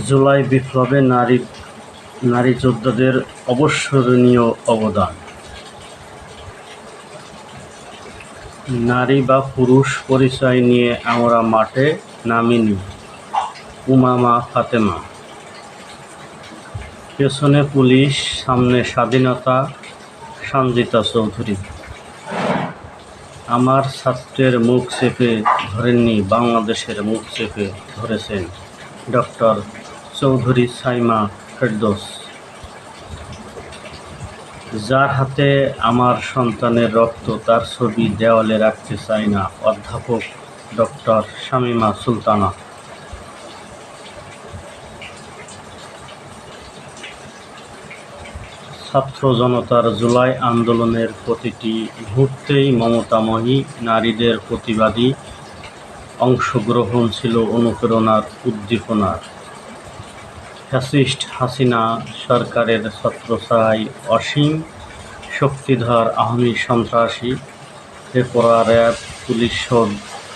জুলাই বিপ্লবে নারী নারী যোদ্ধাদের অবিস্মরণীয় অবদান। নারী বা পুরুষ পরিচয় নিয়ে আমরা মাঠে নামিনি। উমামা ফাতেমা। পেছনে পুলিশ, সামনে স্বাধীনতা, সঞ্জিতা চৌধুরী। আমার ছাত্রের মুখ চেপে ধরেননি, বাংলাদেশের মুখ চেপে ধরেছেন ডক্টর চৌধুরী সাইমা ফেরদৌস। যার হাতে আমার সন্তানের রক্ত, তার ছবি দেওয়ালে রাখতে চাই না, অধ্যাপক ডক্টর শামীমা সুলতানা। ছাত্র জনতার জুলাই আন্দোলনের প্রতিটি মুহূর্তেই মমতাময়ী নারীদের প্রতিবাদী অংশগ্রহণ ছিল অনুপ্রেরণার উদ্দীপনার। ফ্যাসিস্ট হাসিনা সরকারের ছত্রছায়ায় অসীম শক্তিধর আওয়ামী সন্ত্রাসী বেপরা র্যাব, পুলিশ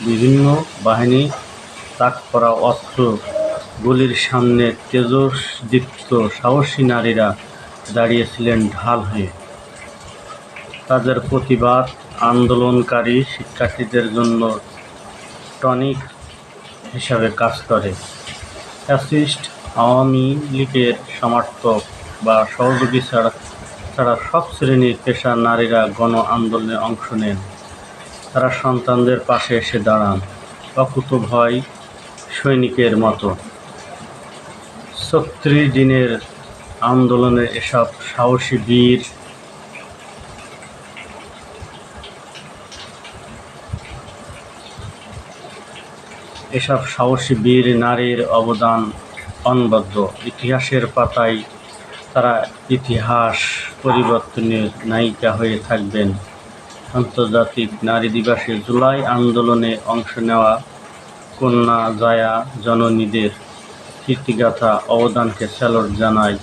বিভিন্ন বাহিনী তাক করা অস্ত্র, গুলির সামনে তেজস্দীপ্ত সাহসী নারীরা দাঁড়িয়েছিলেন ঢাল হয়ে। তাদের প্রতিবাদ আন্দোলনকারী শিক্ষার্থীদের জন্য টনিক হিসাবে কাজ করে। ফ্যাসিস্ট আওয়ামী লীগের সমর্থক বা সহযোগী ছাড়া ছাড়া সব শ্রেণির পেশার নারীরা গণ আন্দোলনে অংশ নেন। তারা সন্তানদের পাশে এসে দাঁড়ান অকুতভয় সৈনিকের মতো। ছত্রিশ দিনের আন্দোলনে এসব সাহসী বীর এসব সাহসী বীর নারীর অবদান অনবদ্য। ইতিহাসের পাতায় তারা ইতিহাস পরিবর্তনের নায়িকা হয়ে থাকবেন। আন্তর্জাতিক নারী দিবসে জুলাই আন্দোলনে অংশ নেওয়া কন্যা জায়া জননীদের কীর্তিগাথা অবদানকে স্যালট জানায়।